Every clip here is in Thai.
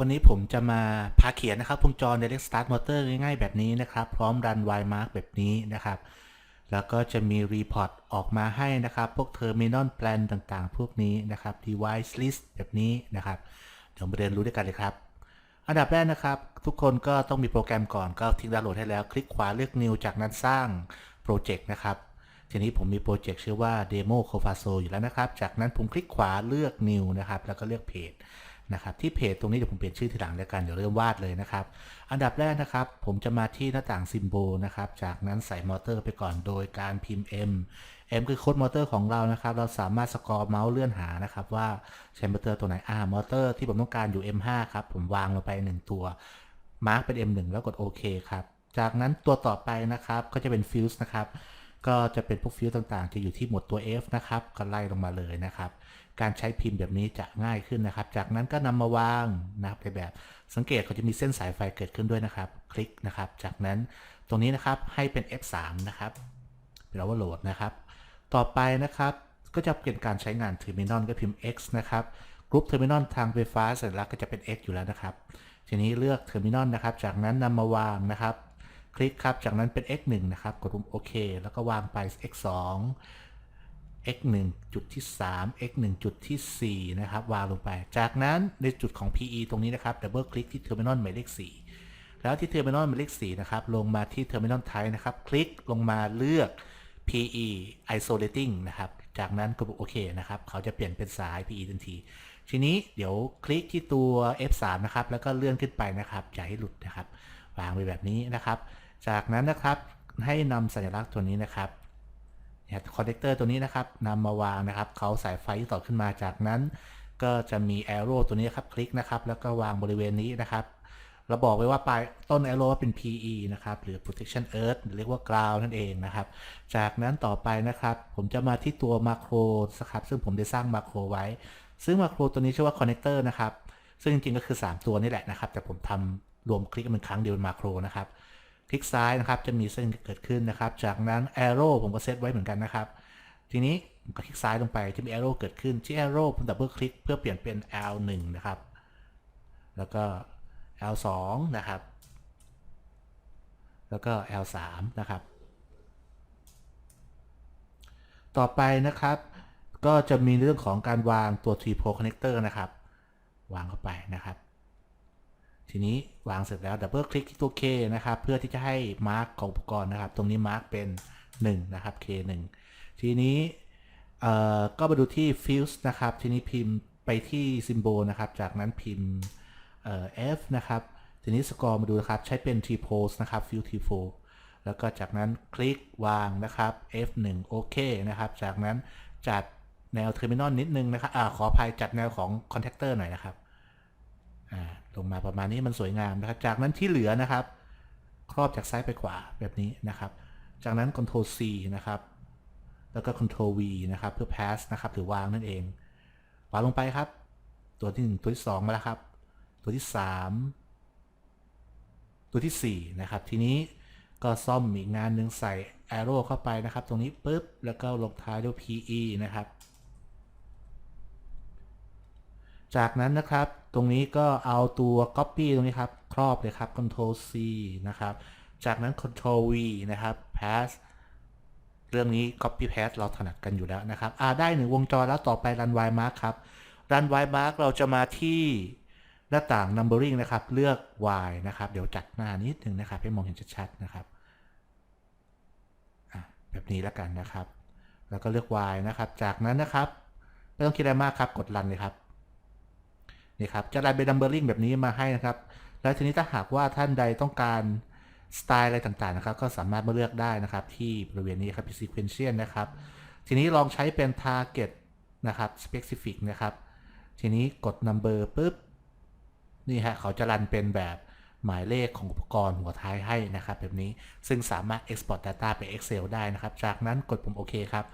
วันนี้ผมจะมาพาเขียนนะครับวงจร Direct Start Motor ง่ายๆแบบนี้นะครับ พร้อมรัน Y Mark แบบนี้นะครับ แล้วก็จะมี Report ออกมาให้นะครับ พวก Terminal Plan ต่างๆ พวกนี้นะครับ Device List แบบนี้นะครับ เดี๋ยวมาเรียนรู้ด้วยกันเลยครับ อันดับแรกนะครับ ทุกคนก็ต้องมีโปรแกรมก่อนก็ทิ้งดาวน์โหลดให้แล้ว คลิกขวาเลือก New จากนั้นสร้างโปรเจกต์นะครับทีนี้ผมมีโปรเจกต์ชื่อว่า Demo c o f a s o อยู่แล้วนะครับ จากนั้นผมคลิกขวาเลือก New นะครับ แล้วก็เลือกเพจ นะครับที่เพจตรงนี้เดี๋ยวผมเปลี่ยนชื่อทีหลังแล้วกันเดี๋ยวเริ่มวาดเลยนะครับ อันดับแรกนะครับ ผมจะมาที่หน้าต่าง Symbol นะครับจากนั้นใส่มอเตอร์ไปก่อนโดยการพิมพ์ M M คือโค้ดมอเตอร์ของเรานะครับ เราสามารถสกอร์เมาส์เลื่อนหานะครับว่าใช้มอเตอร์ตัวไหนอ่ามอเตอร์ที่ผมต้องการอยู่ M5 ครับผมวางลงไป 1 ตัวมาร์กเป็น M1 แล้วกดโอเคครับจากนั้นตัวต่อไปนะครับก็จะเป็นฟิวส์นะครับ ก็จะเป็นพวกฟิวส์ต่างๆ จะอยู่ที่หมวดตัว F นะครับ ก็ไล่ลงมาเลยนะครับ การใช้พิมพ์แบบนี้จะง่ายขึ้นนะครับ จากนั้นก็นำมาวางนะครับในแบบสังเกตเขาจะมีเส้นสายไฟเกิดขึ้นด้วยนะครับ คลิกนะครับ จากนั้นตรงนี้นะครับให้เป็น F3 นะครับเป็น overload นะครับ ต่อไปนะครับก็จะเป็นการใช้งาน terminal ก็พิมพ์ X นะครับกรุ๊ป terminal ทางไฟฟ้าสัญลักษณ์ก็จะเป็น X อยู่แล้วนะครับ ทีนี้เลือก terminal นะครับ จากนั้นนำมาวางนะครับ คลิกครับ จากนั้นเป็น x 1นะครับ กดปุ่มโอเค แล้วก็วางไป x 2 x 1จุดที่ 3 x 1จุดที่ 4 นะครับ วางลงไป จากนั้นในจุดของ PE ตรงนี้นะครับ ดับเบิลคลิกที่ terminal หมายเลข 4 แล้วที่ terminal หมายเลข 4 นะครับ ลงมาที่ terminal type นะครับ คลิกลงมาเลือก PE isolating นะครับ จากนั้นกดปุ่มโอเคนะครับ เขาจะเปลี่ยนเป็นสาย PE ทันที ทีนี้เดี๋ยวคลิกที่ตัว F3 นะครับ แล้วก็เลื่อนขึ้นไปนะครับอย่าให้หลุดนะครับ วางไว้แบบนี้นะครับ จากนั้นนะครับให้นำสัญลักษณ์ตัวนี้นะครับเนี่ยคอนเนคเตอร์ตัวนี้นะครับนำมาวางนะครับ เขาสายไฟที่ต่อขึ้นมาจากนั้น ก็จะมี arrow ตัวนี้ครับคลิกนะครับ แล้วก็วางบริเวณนี้นะครับเราบอกไว้ว่าปลายต้น arrow ว่าเป็น PE นะครับ หรือ protection earth หรือเรียกว่า ground นั่นเองนะครับ จากนั้นต่อไปนะครับ ผมจะมาที่ตัวมาโครนะครับ ซึ่งผมได้สร้างมาโครไว้ ซึ่งมาโครตัวนี้ชื่อว่า connector นะครับ ซึ่งจริงๆก็คือ 3 ตัวนี่แหละนะครับ แต่ผมทำรวมคลิกเป็นครั้งเดียวเป็นมาโครนะครับ คลิกซ้ายนะครับ จะมีเส้นเกิดขึ้นนะครับ จากนั้น arrow ผมก็เซตไว้เหมือนกันนะครับ ทีนี้ผมก็คลิกซ้ายลงไปจะมี arrow เกิดขึ้นที่ arrow ผมดับเบิลคลิกเพื่อเปลี่ยนเป็น L1 นะครับ แล้วก็ L2 นะครับ แล้วก็ L3 นะครับ ต่อไปนะครับ ก็จะมีเรื่องของการวางตัว t p o connector นะครับ วางเข้าไปนะครับ ทีนี้วางเสร็จแล้วดับเบิลคลิกที่ตัว K นะครับ เพื่อที่จะให้มาร์กของอุปกรณ์นะครับ ตรงนี้มาร์กเป็น 1 นะครับ K 1ทีนี้ก็มาดูที่ fuse นะครับ ทีนี้พิมพ์ไปที่ symbol นะครับ จากนั้นพิมพ์ F นะครับ ทีนี้สกอร์มาดูนะครับ ใช้เป็น T pose นะครับ fuse T pose แล้วก็จากนั้นคลิกวางนะครับ F1 โอเคนะครับ จากนั้นจัดแนว terminal นิดนึงนะครับ อ่าขออภัยจัดแนวของ contactor หน่อยนะครับ อ่า ลงมาประมาณนี้มันสวยงามนะครับ จากนั้นที่เหลือนะครับ ครอบจากซ้ายไปขวาแบบนี้นะครับ จากนั้น Ctrl C นะครับ แล้วก็ Ctrl V นะครับ เพื่อ pass นะครับ หรือวางนั่นเองวางลงไปครับ ตัวที่ 1 ตัวที่ 2 มาแล้วครับ ตัวที่ 3 ตัวทีสี่ 4 นะครับ ทีนี้ก็ซ่อมอีกงานหนึ่งใส่ arrow เข้าไปนะครับ ตรงนี้ปุ๊บ แล้วก็ลงท้ายด้วย PE นะครับ จากนั้นนะครับตรงนี้ก็เอาตัว copy ตรงนี้ครับ ครอบเลยครับ Ctrl C นะครับ จากนั้น Ctrl V นะครับ pass เรื่องนี้ copy paste เราถนัดกันอยู่แล้วนะครับอ่าได้หนึ่งวงจรแล้วต่อไป run y mark ครับ run y mark เราจะมาที่หน้าต่าง numbering นะครับ เลือก y นะครับ เดี๋ยวจัดหน้านิดนึงนะครับ ให้มองเห็นชัดๆนะครับแบบนี้แล้วกันนะครับ แล้วก็เลือก y นะครับ จากนั้นนะครับ ไม่ต้องคิดอะไรมากครับ กด run เลยครับ นี่ครับจะรันเป็น numbering แบบนี้มาให้นะครับ แล้วทีนี้ถ้าหากว่าท่านใดต้องการสไตล์อะไรต่างๆนะครับ ก็สามารถมาเลือกได้นะครับ ที่บริเวณนี้ครับ sequential นะครับ ทีนี้ลองใช้เป็น target นะครับ specific นะครับ ทีนี้กด number ปุ๊บ นี่ฮะเขาจะรันเป็นแบบหมายเลขของอุปกรณ์หัวท้ายให้นะครับแบบนี้ซึ่งสามารถ export data ไป Excel ได้นะครับ จากนั้นกดปุ่มโอเคครับ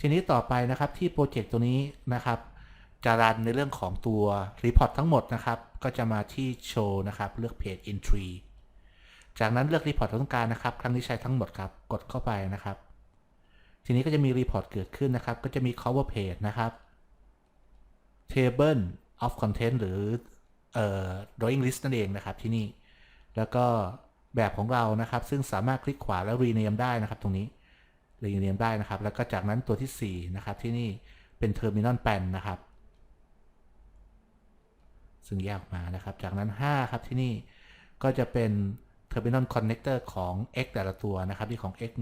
ทีนี้ต่อไปนะครับที่โปรเจกต์ตัวนี้นะครับ จะรันในเรื่องของตัว Report ทั้งหมดนะครับ ก็จะมาที่ Show นะครับเลือก Page Entry จากนั้นเลือก Report ที่ต้องการนะครับ ครั้งนี้ใช้ทั้งหมดครับ กดเข้าไปนะครับ ทีนี้ก็จะมี Report เกิดขึ้นนะครับ ก็จะมี Cover Page นะครับ Table of Content หรือเอ่อ drawing list นั่นเองนะครับที่นี่ แล้วก็แบบของเรานะครับ ซึ่งสามารถคลิกขวาแล้ว rename ได้นะครับ ตรงนี้ rename ได้นะครับ แล้วก็จากนั้นตัวที่4นะครับที่นี่เป็น terminal plan นะครับ ซึ่งแยกออกมานะครับ จากนั้น 5 ครับที่นี่ก็จะเป็น terminal connector ของ x แต่ละตัวนะครับที่ของ x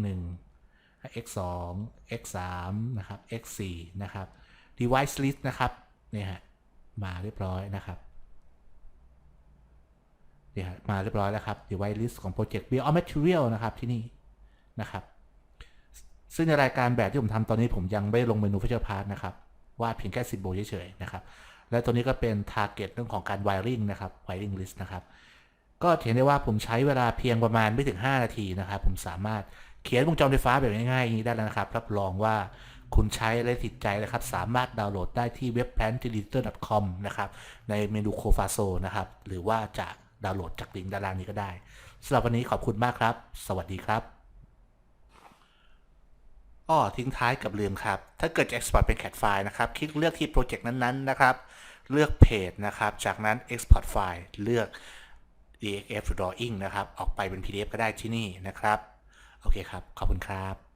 1 x 2 x 3นะครับ x 4นะครับ device list นะครับเนี่ยฮะมาเรียบร้อยนะครับเนี่ยฮะมาเรียบร้อยแล้วครับ device list ของ project bill of material นะครับที่นี่นะครับ ซึ่งในรายการแบบที่ผมทำตอนนี้ผมยังไม่ลงเมนู feature part นะครับวาดเพียงแค่10โบเฉยๆนะครับ และตัวนี้ก็เป็น target เรื่องของการ wiring นะครับ wiring list นะครับ ก็เห็นได้ว่าผมใช้เวลาเพียงประมาณไม่ถึง 5 นาทีนะครับ ผมสามารถเขียนวงจรไฟฟ้าแบบง่ายๆอย่างนี้ได้แล้วนะครับ รับรองว่าคุณใช้และติดใจนะครับ สามารถดาวน์โหลดได้ที่เว็บ p l a n t e d i t o r c o m นะครับในเมนูโคฟาโซนะครับ หรือว่าจะดาวน์โหลดจากลิงก์ด้านล่างนี้ก็ได้สำหรับวันนี้ขอบคุณมากครับ สวัสดีครับ อ้อทิ้งท้ายกับลืมครับ ถ้าเกิดจะ export เป็น CAD ไฟล์นะครับ คลิกเลือกที่โปรเจกต์นั้นๆนะครับ เลือกเพจนะครับ จากนั้น export ไฟล์เลือก DXF drawing นะครับ ออกไปเป็น PDF ก็ได้ที่นี่นะครับ โอเคครับ ขอบคุณครับ